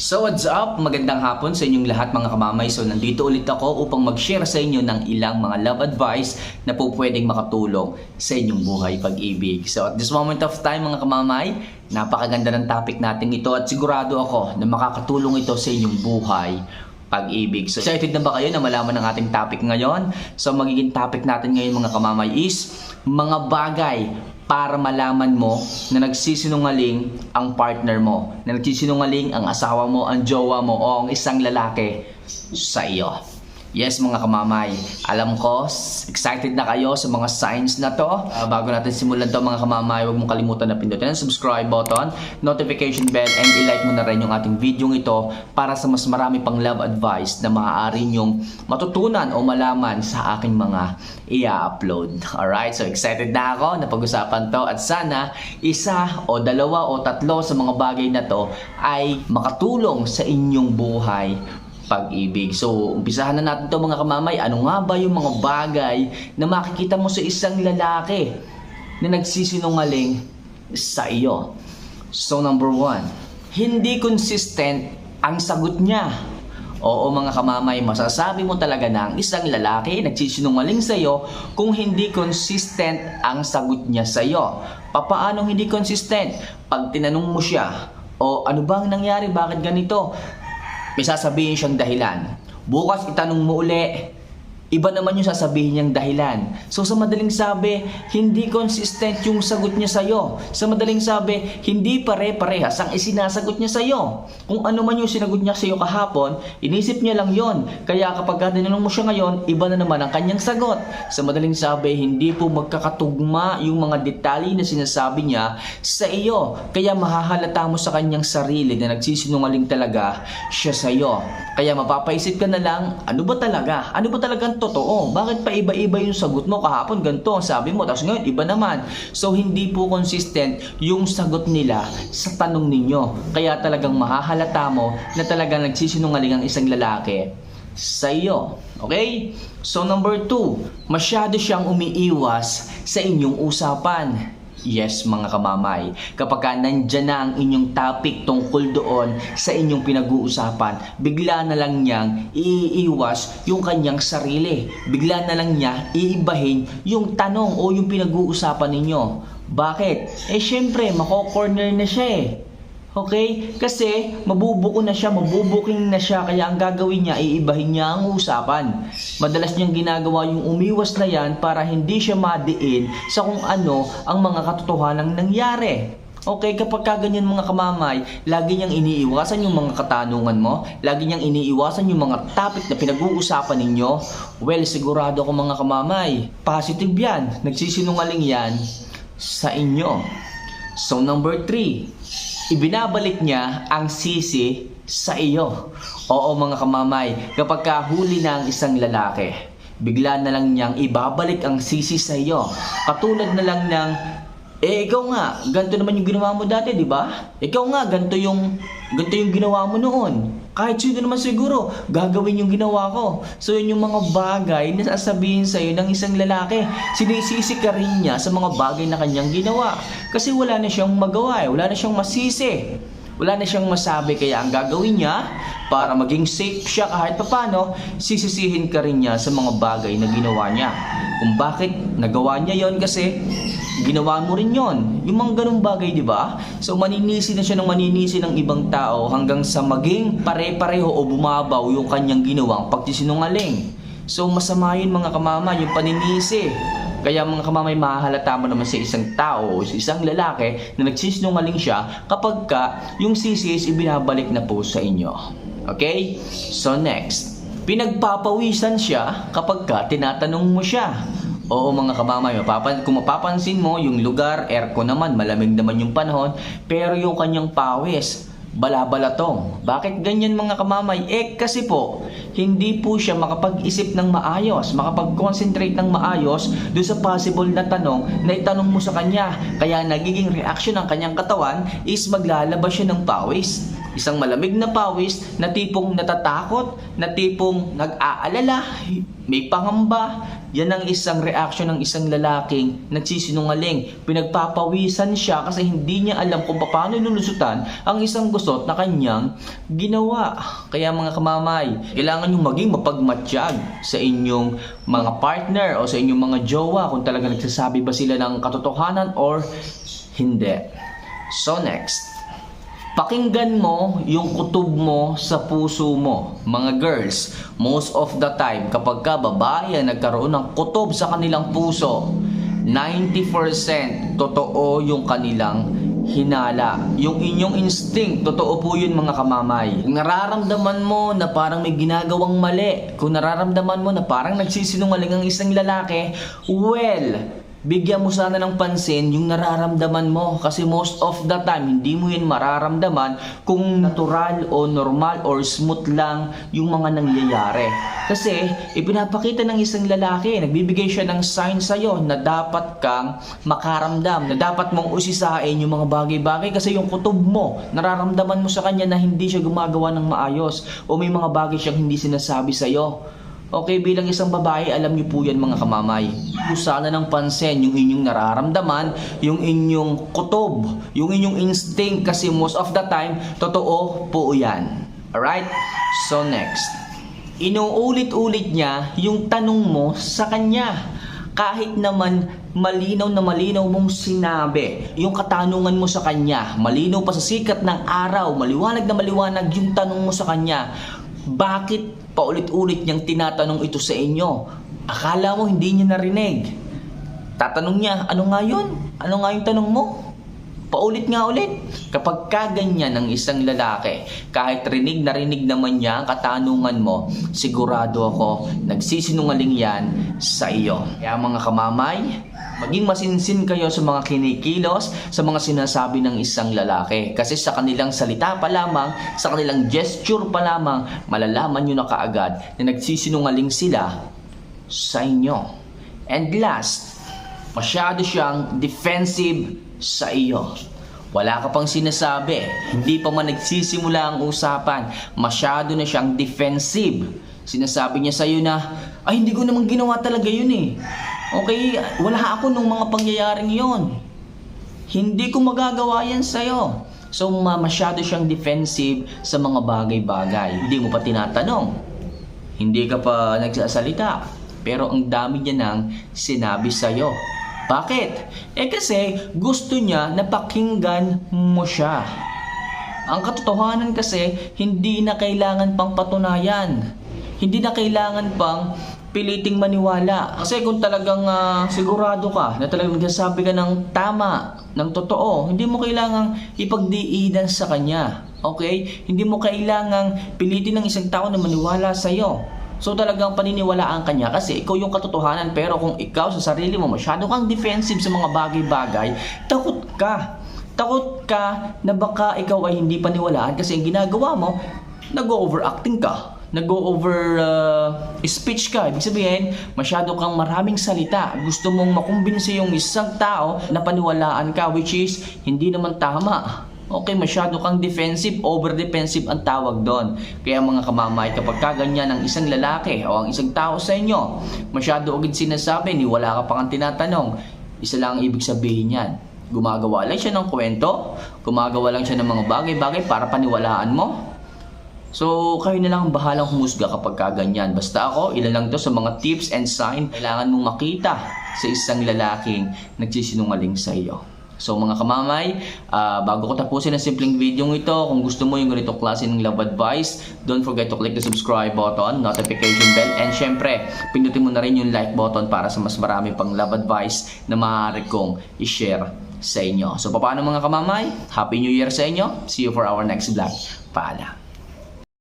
So what's up? Magandang hapon sa inyong lahat mga kamamay. So nandito ulit ako upang mag-share sa inyo ng ilang mga love advice na po pwedeng makatulong sa inyong buhay pag-ibig. So at this moment of time mga kamamay, napakaganda ng topic natin ito at sigurado ako na makakatulong ito sa inyong buhay pag-ibig. So excited na ba kayo na malaman ang ating topic ngayon? So magiging topic natin ngayon mga kamamay is mga bagay para malaman mo na nagsisinungaling ang partner mo, na nagsisinungaling ang asawa mo, ang jowa mo, o ang isang lalaki sa iyo. Yes mga kamamay, alam ko, excited na kayo sa mga signs na to. Ah, bago natin simulan to mga kamamay, huwag mong kalimutan na pindutin ang subscribe button, notification bell, and i-like mo na rin yung ating video ito para sa mas marami pang love advice na maaari nyong matutunan o malaman sa aking mga i-upload. Alright, so excited na ako na pag-usapan to at sana isa o dalawa o tatlo sa mga bagay na to ay makatulong sa inyong buhay pag-ibig. So, umpisahan na natin to mga kamamay. Ano nga ba yung mga bagay na makikita mo sa isang lalaki na nagsisinungaling sa iyo? So, number one, hindi consistent ang sagot niya. Oo mga kamamay, masasabi mo talaga na ang isang lalaki nagsisinungaling sa iyo kung hindi consistent ang sagot niya sa iyo. Papaano hindi consistent? Pag tinanong mo siya, o ano bang nangyari, bakit ganito? May sasabihin siyang dahilan. Bukas itanong mo uli, iba naman yung sasabihin niyang dahilan. So sa madaling sabi, hindi consistent yung sagot niya sa'yo. Sa madaling sabi, hindi pare-parehas ang isinasagot niya sa'yo. Kung ano man yung sinagot niya sa'yo kahapon, inisip niya lang yon. Kaya kapag tinanong mo siya ngayon, iba na naman ang kanyang sagot. Sa madaling sabi, hindi po magkakatugma yung mga detalye na sinasabi niya sa iyo. Kaya mahahalata mo sa kanyang sarili na nagsisinungaling talaga siya sa iyo. Kaya mapapaisip ka na lang, ano ba talaga? Ano ba talagang totoo? Bakit pa iba-iba yung sagot mo kahapon ganito ang sabi mo tapos ngayon iba naman. So hindi po consistent yung sagot nila sa tanong ninyo. Kaya talagang mahahalata mo na talagang nagsisinungaling ang isang lalaki sa iyo. Okay? So number two, masyado siyang umiiwas sa inyong usapan. Yes, mga kamamay. Kapag ka nandyan na ang inyong topic tungkol doon sa inyong pinag-uusapan, bigla na lang niyang iiwas yung kanyang sarili. Bigla na lang niya iibahin yung tanong o yung pinag-uusapan ninyo. Bakit? Eh syempre, mako-corner na siya eh. Okay? Kasi mabubuko na siya, mabubuking na siya, kaya ang gagawin niya, iibahin niya ang usapan. Madalas niyang ginagawa yung umiwas na yan para hindi siya madiin sa kung ano ang mga katotohanang nangyari. Okay, kapag ka ganyan mga kamamay, lagi niyang iniiwasan yung mga katanungan mo, lagi niyang iniiwasan yung mga topic na pinag-uusapan ninyo, well, sigurado ako mga kamamay, positive yan, nagsisinungaling yan sa inyo. So number 3, ibinabalik niya ang sisi sa iyo. Oo mga kamamay, kapag kahuli na ang isang lalaki, bigla na lang niyang ibabalik ang sisi sa iyo. Katulad na lang ng, eh ikaw nga, ganito naman yung ginawa mo dati, di ba? Ikaw nga, ganito yung, ganito yung ginawa mo noon. Kahit sino naman siguro, gagawin yung ginawa ko. So yun yung mga bagay na sasabihin sa iyo ng isang lalaki. Sinisisi ka rin niya sa mga bagay na kanyang ginawa. Kasi wala na siyang magawa eh. Wala na siyang masisi. Wala na siyang masabi kaya ang gagawin niya para maging safe siya kahit papano, sisisihin ka rin niya sa mga bagay na ginawa niya. Kung bakit nagawa niya yon kasi ginawa mo rin yon. Yung mga ganung bagay, di ba? So maninisi na siya ng maninisi ng ibang tao hanggang sa maging pare-pareho o bumabaw yung kanyang ginawang pagsisinungaling. So masama yun mga kamama, yung paninisi. Kaya mga kamamay, mahahalata mo naman sa isang tao o sa isang lalaki na nagsisinungaling siya kapag ka yung sisi is ibinabalik na po sa inyo. Okay? So next, pinagpapawisan siya kapag ka tinatanong mo siya. Oo mga kamamay, mapapan kung mapapansin mo, yung lugar, aircon naman, malamig naman yung panahon, pero yung kanyang pawis, balabalatong. Bakit ganyan mga kamamay? Eh kasi po, hindi po siya makapag-isip ng maayos, makapag-concentrate ng maayos doon sa possible na tanong na itanong mo sa kanya. Kaya nagiging reaction ng kanyang katawan is maglalabas siya ng pawis. Isang malamig na pawis na tipong natatakot, na tipong nag-aalala, may pangamba. Yan ang isang reaction ng isang lalaking nagsisinungaling. Pinagpapawisan siya kasi hindi niya alam kung paano lulusutan ang isang gusot na kanyang ginawa. Kaya mga kamamay, kailangan nyo maging mapagmatsyag sa inyong mga partner o sa inyong mga jowa kung talaga nagsasabi ba sila ng katotohanan or hindi. So next, Pakinggan mo yung kutob mo sa puso mo. Mga girls, most of the time, kapag ka babae nagkaroon ng kutob sa kanilang puso, 90% totoo yung kanilang hinala. Yung inyong instinct, totoo po yun mga kamamay. Kung nararamdaman mo na parang may ginagawang mali, kung nararamdaman mo na parang nagsisinungaling ang isang lalaki, well, bigyan mo sana ng pansin yung nararamdaman mo kasi most of the time hindi mo yun mararamdaman kung natural o normal or smooth lang yung mga nangyayari. Kasi ipinapakita ng isang lalaki, nagbibigay siya ng sign sa'yo na dapat kang makaramdam, na dapat mong usisain yung mga bagay-bagay kasi yung kutob mo, nararamdaman mo sa kanya na hindi siya gumagawa ng maayos o may mga bagay siyang hindi sinasabi sa'yo. Okay, bilang isang babae, alam niyo po yan mga kamamay. Sana ng pansin yung inyong nararamdaman, yung inyong kutob, yung inyong instinct kasi most of the time, totoo po yan. Alright? So next. Inuulit-ulit niya yung tanong mo sa kanya. Kahit naman malinaw na malinaw mong sinabi yung katanungan mo sa kanya, malinaw pa sa sikat ng araw, maliwanag na maliwanag yung tanong mo sa kanya, bakit paulit-ulit niyang tinatanong ito sa inyo? Akala mo hindi niya narinig. Tatanong niya, ano nga yun? Ano nga yung tanong mo? Paulit nga ulit. Kapag kaganyan ng isang lalaki, kahit rinig na rinig naman niya ang katanungan mo, sigurado ako nagsisinungaling yan sa iyo. Kaya mga kamamay, maging masinsin kayo sa mga kinikilos, sa mga sinasabi ng isang lalaki. Kasi sa kanilang salita pa lamang, sa kanilang gesture pa lamang, malalaman nyo na kaagad na nagsisinungaling sila sa inyo. And last, masyado siyang defensive sa iyo. Wala ka pang sinasabi. Hindi pa man nagsisimula ang usapan. Masyado na siyang defensive. Sinasabi niya sa iyo na, ay hindi ko naman ginawa talaga yun eh. Okay, wala ako nung mga pangyayaring yon. Hindi ko magagawa yan sa'yo. So ma- masyado siyang defensive sa mga bagay-bagay. Hindi mo pa tinatanong. Hindi ka pa nagsasalita. Pero ang dami niya nang sinabi sa'yo. Bakit? Eh kasi gusto niya na pakinggan mo siya. Ang katotohanan kasi, hindi na kailangan pang patunayan. Hindi na kailangan pang piliting maniwala. Kasi kung talagang ah, sigurado ka na talagang nagsasabi ka ng tama, ng totoo, hindi mo kailangang ipagdiinan sa kanya. Okay? Hindi mo kailangang pilitin ng isang tao na maniwala sa iyo. So talagang paniniwalaan ka niya kasi ikaw yung katotohanan pero kung ikaw sa sarili mo masyado kang defensive sa mga bagay-bagay, takot ka. Takot ka na baka ikaw ay hindi paniwalaan kasi ang ginagawa mo, nag-overacting ka nag-over uh, speech ka. Ibig sabihin, masyado kang maraming salita. Gusto mong makumbinsi yung isang tao na paniwalaan ka which is hindi naman tama. Okay, masyado kang defensive, over-defensive ang tawag doon. Kaya mga kamamay, kapag kaganyan ang isang lalaki o ang isang tao sa inyo, masyado agad sinasabi, ni wala ka pang tinatanong, isa lang ang ibig sabihin yan. Gumagawa lang siya ng kwento, gumagawa lang siya ng mga bagay-bagay para paniwalaan mo, So, kayo na lang ang bahalang humusga kapag kaganyan. Basta ako, ilan lang to sa mga tips and sign kailangan mong makita sa isang lalaking nagsisinungaling sa iyo. So mga kamamay, ah, bago ko tapusin ang simpleng video ito, kung gusto mo yung ganito klase ng love advice, don't forget to click the subscribe button, notification bell, and syempre, pindutin mo na rin yung like button para sa mas marami pang love advice na maaari kong i-share sa inyo. So paano mga kamamay? Happy New Year sa inyo. See you for our next vlog. Paalam.